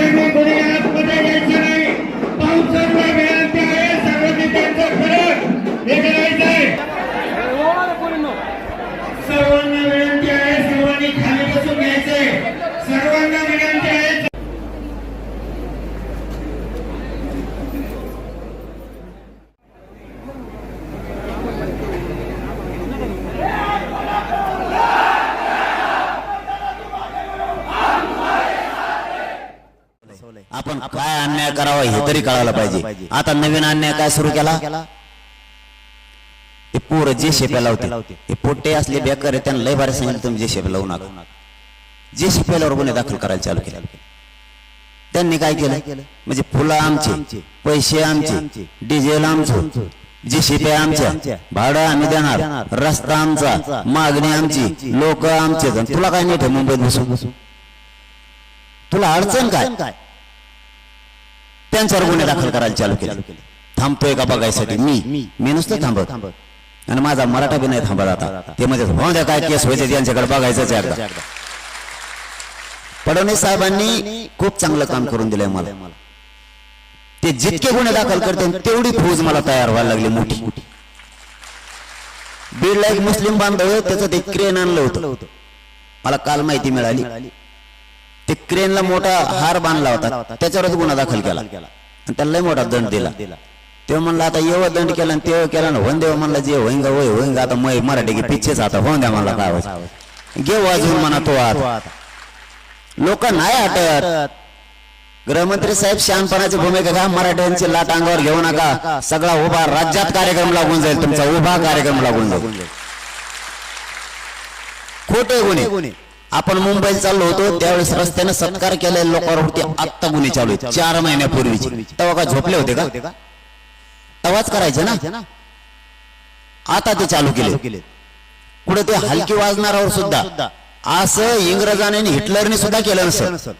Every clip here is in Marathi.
त्यांना कोणी आतमध्ये घ्यायचं नाही पावसांना विनंती आहे सर्वांनी त्यांचा फरक हे करायचं सर्वांना विनंती आहे सर्वांनी खाली बसून घ्यायचंय. सर्वांना विनंती आहे काय अन्याय करावा हे तरी कळायला पाहिजे. आता नवीन अन्याय काय सुरू केला? ते पोरं जे शेप्या लावते हे पोट्टे असले बेकार त्यांना लय बारे सांगितलं तुम्ही जे शेप्या लावू नका. जे शेप्यावर गुन्हे दाखल करायला चालू केले. त्यांनी काय केलं? म्हणजे फुलं आमचे पैसे आमचे डिझेल आमचं जी शिपे आमच्या भाडं आम्ही देणार रस्ता आमचा मागणी आमची लोक आमचे तुला काय नाही मुंबईत बसून? तुला अडचण काय? त्यांच्यावर गुन्हे दाखल करायला चालू केले. थांबतोय का बघायसाठी? मी. मी. नुसतं थांबत. आणि माझा मराठा बी नाही थांबत आता. ते म्हणजे द्या काय केस व्हायचे त्यांच्याकडे बघायचंच आहे एकदा. फडणवीस साहेबांनी खूप चांगलं काम करून दिलंय मला. ते जितके गुन्हे दाखल करते तेवढी फौज मला तयार व्हायला लागली मोठी. बीडला एक मुस्लिम बांधव त्याचं ते क्रेन आणलं होतं. मला काल माहिती मिळाली. ते क्रेनला मोठा हार बांधला होता. त्याच्यावरच गुन्हा दाखल केला. आणि त्याला लय मोठा दंड दिला. तेव्हा म्हणलं आता एवढा दंड केला आणि तेव्हा केला ना होऊन देवा म्हणलं जे होईंगा होय होईंगा आता मै मराठी घे पिच्छेच आता होऊन द्या मला काय. घे वाजवून म्हणा तो आता. लोक नाही हटत. गृहमंत्री साहेब शहाणपणाची भूमिका घ्या मराठ्यांची लाट अंगावर घेऊ नका. सगळा उभा राज्यात कार्यक्रम लागून जाईल तुमचा उभा कार्यक्रम लागून जाईल. खोटे गुन्हे. आपण मुंबईला चाललो होतो त्यावेळेस रस्त्याने सत्कार केलेल्या लोकांवरती आत्ता गुन्हे चालू आहेत. चार महिन्यापूर्वीचे तेव्हा का झोपले होते का? तेव्हाच करायचे ना? आता ते चालू केले पुढे ते हलकी वाजणारावर सुद्धा. असं इंग्रजाने आणि हिटलरने सुद्धा केलं नसेल.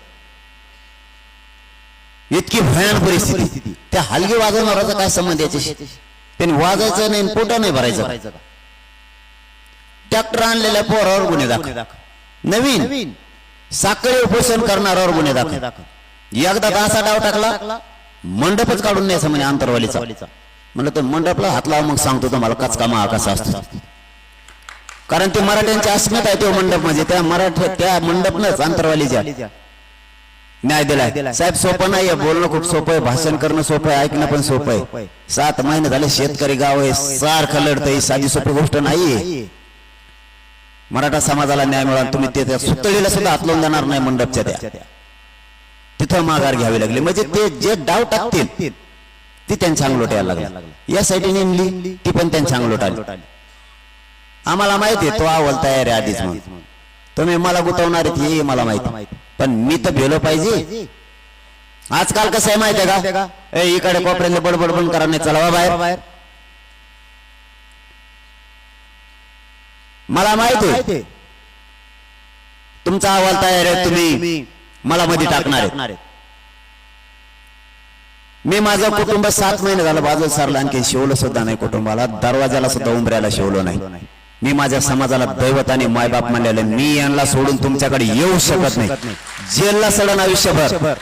इतकी भयान परिस्थिती. त्या हलगी वाजवणाराचा काय संबंध याच्याशी? त्यांनी वाजायचं नाही पोटा नाही भरायचं. ट्रॅक्टर आणलेल्या पोरावर गुन्हे दाखल. नवीन. साखळी उपोषण करणाऱ्यावर गुन्हे दाखल. एकदा असा डाव टाकला? मंडपच काढून न्यायचा म्हणे आंतरवालीचा म्हणलं तर मंडपला हात लावा मग सांगतो तुम्हाला कचका मा कसा असतो. कारण ते मराठ्यांची अस्मिता आहे तो मंडप म्हणजे त्या मराठ्या त्या मंडपनच आंतरवालीच्या न्याय दिलाय. साहेब सोपं नाहीये. बोलणं खूप सोपं आहे. भाषण करणं सोपं आहे. ऐकणं पण सोपं आहे. सात महिने झाले. शेतकरी गाव आहे. सारखं लढतंय. साधी सोपी गोष्ट नाहीये. मराठा समाजाला न्याय मिळाला तुम्ही ते सुतळीला सुद्धा हातलून जाणार नाही मंडपच्या त्या. तिथं माघार घ्यावी लागली. म्हणजे ते जे डाव टाकतील ती त्यांच्या अंगलोट यायला लागली. या साईडने नेमली ती पण त्यांच्या अंगलोट आली. आम्हाला माहिती आहे तो अहवाल तयार आहे आधीच म्हणून. तुम्ही मला गुतवणार आहेत हे मला माहिती पण मी तर भेलो पाहिजे. आजकाल कसं आहे माहिती आहे का? ए इकडे कोपऱ्यातले बडबड बंद करा नाही चला बाहेर. मला माहिती आहे. तुमचा अहवाल तयार आहे तुम्ही मला मध्ये टाकणार आहे. मी माझं कुटुंब सात महिने झालं बाजूला सरला आणखी शिवलं सुद्धा नाही कुटुंबाला दरवाजाला सुद्धा उंबऱ्याला शिवलो नाही. मी माझ्या समाजाला दैवत आणि मायबाप म्हणलेले मी यांना सोडून तुमच्याकडे येऊ शकत नाही. जेलला सडन आयुष्यभर.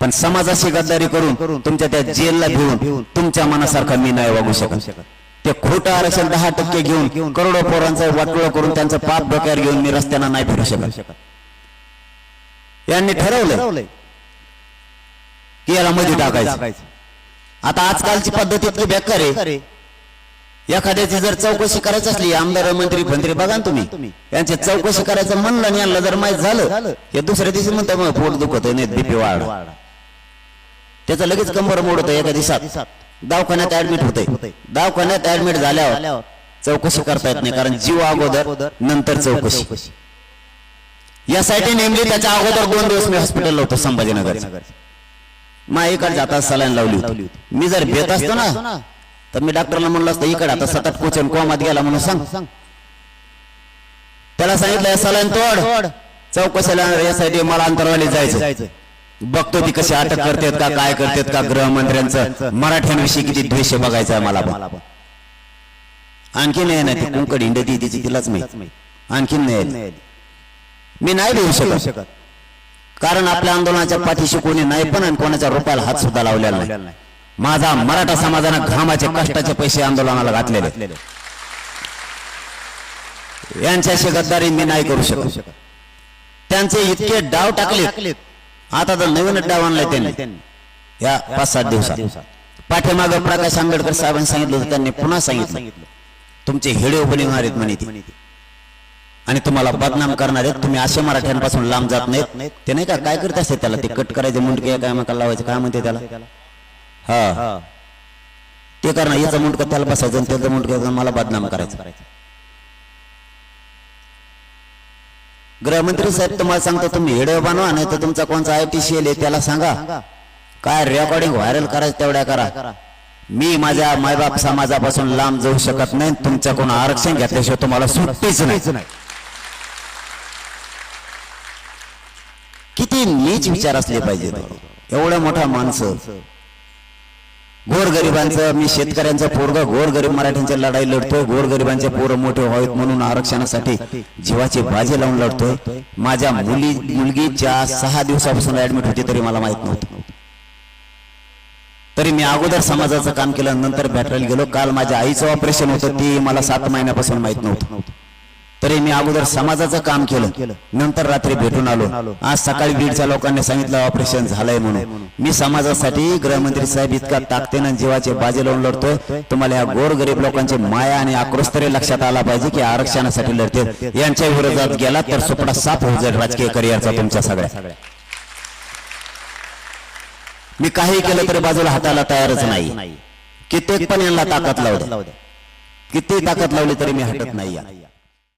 पण समाजाशी गद्दारी करून तुमच्या त्या जेलला भिवून तुमच्या मनासारखं मी नाही वागू शकत. ते खोटं आरक्षण दहा टक्के घेऊन करोडो पोरांचा वाटोळ करून त्यांचं पाप डोक्यावर घेऊन मी रस्त्यांना नाही फिरू शकत. यांनी ठरवलं की याला मध्ये टाकायचं. आता आजकालची पद्धत इतकी बेकार आहे. एखाद्याची जर चौकशी करायची असली आमदार मंत्री मंत्री बघा तुम्ही. यांची चौकशी करायचं म्हणलं आणि यांना जर माहीत झालं हे दुसऱ्या दिवशी म्हणतात मग पोट दुखत नाही बीपी वाढ. त्याचं लगेच कंबर मोडत एका दिवसात. दवाखान्यात ऍडमिट होते दवाखान्यात ऍडमिट झाल्यावर चौकशी करता येत नाही कारण जीव अगोदर नंतर चौकशी. यासाठी नेमली त्याच्या अगोदर दोन दिवस मी हॉस्पिटल होतो संभाजीनगर मा इकडे जाता सलाईन लावली होती. मी जर भेट असतो ना तर मी डॉक्टरला म्हणलं असतं इकडे आता सतत कोचन कोमात गेला म्हणून सांग. त्याला सांगितलं सलाईन तोड. चौकशीला यासाठी मला अंतरवाली जायचं बघतो ती कशी अटक करतात का काय करतात का गृहमंत्र्यांचं? मराठ्यांविषयी किती द्वेष बघायचा मला पण आणखी नाही ना ती कुंकड हिंडती तिची तिलाच माहीत. आणखीन नाही. मी नाही देऊ शकत. कारण आपल्या आंदोलनाच्या पाठीशी कोणी नाही पण आणि कोणाच्या रुपयाला हात सुद्धा लावलेला नाही. माझा मराठा समाजानं घामाचे कष्टाचे पैसे आंदोलनाला घातलेले. यांच्याशी गद्दारी मी नाही करू शकत. त्यांचे इतके डाव टाकले आता तर नवीन डाव आणलाय त्यांनी. या पाच सात दिवसात. पाठीमाग प्रकाश आंबेडकर साहेबांनी सांगितलं होतं त्यांनी पुन्हा सांगितलं. तुमचे हेडे ओपनिंग आहेत म्हणे आणि तुम्हाला बदनाम करणारे तुम्ही असे मराठ्यांपासून लांब जात नाहीत. ते नाही का काय करत असते त्याला? ते कट करायचे मुंडके काय मका लावायचे काय म्हणते त्याला? हा. ते करणं याचं मुंडकं त्याला बसायचं आणि त्याचं मुंडकं मला बदनाम करायचं. गृहमंत्री साहेब तुम्हाला सांगतो तुम्ही व्हिडिओ बनवा नाही तर तुमचा कोणचा आय टी सी आहे त्याला सांगा. काय रेकॉर्डिंग व्हायरल करायचं तेवढ्या करा. मी माझ्या मायबाप समाजापासून लांब जाऊ शकत नाही तुमच्याकडून आरक्षण घेतल्याशिवाय तुम्हाला सुट्टीच नाही. किती नीच विचार असले पाहिजे एवढ्या मोठा माणसं. गोरगरिबांचं मी शेतकऱ्यांचा पोरग गोरगरीब मराठ्यांची लढाई लढतोय गोरगरिबांचे पोरं मोठे व्हावेत म्हणून आरक्षणासाठी जीवाची बाजी लावून लढतोय. माझ्या मुली मुलगीच्या सहा दिवसापासून ऍडमिट होती तरी मला माहीत नव्हतं. तरी मी अगोदर समाजाचं काम केलं नंतर भेटायला गेलो. काल माझ्या आईचं ऑपरेशन होतं ती मला सात महिन्यापासून माहीत नव्हतं. तरी मी अगोदर समाजाचं काम केलं. नंतर रात्री भेटून आलो. आज सकाळी बीडच्या लोकांनी सांगितलं ऑपरेशन झालंय म्हणून. मी समाजासाठी गृहमंत्री साहेब इतका ताकदीनं जीवाचे बाजी लावून लढतोय. तुम्हाला या गोरगरीब लोकांची माया आणि आक्रोश तरी लक्षात आला पाहिजे की आरक्षणासाठी लढते यांच्या विरोधात गेला तर सुपडा साफ होऊ जाईल राजकीय करिअरचा तुमच्या सगळ्या. मी काही केलं तरी बाजूला हाताला तयारच नाही. कित्येक पण यांना ताकद लावू द्या किती ताकद लावली तरी मी हटत नाही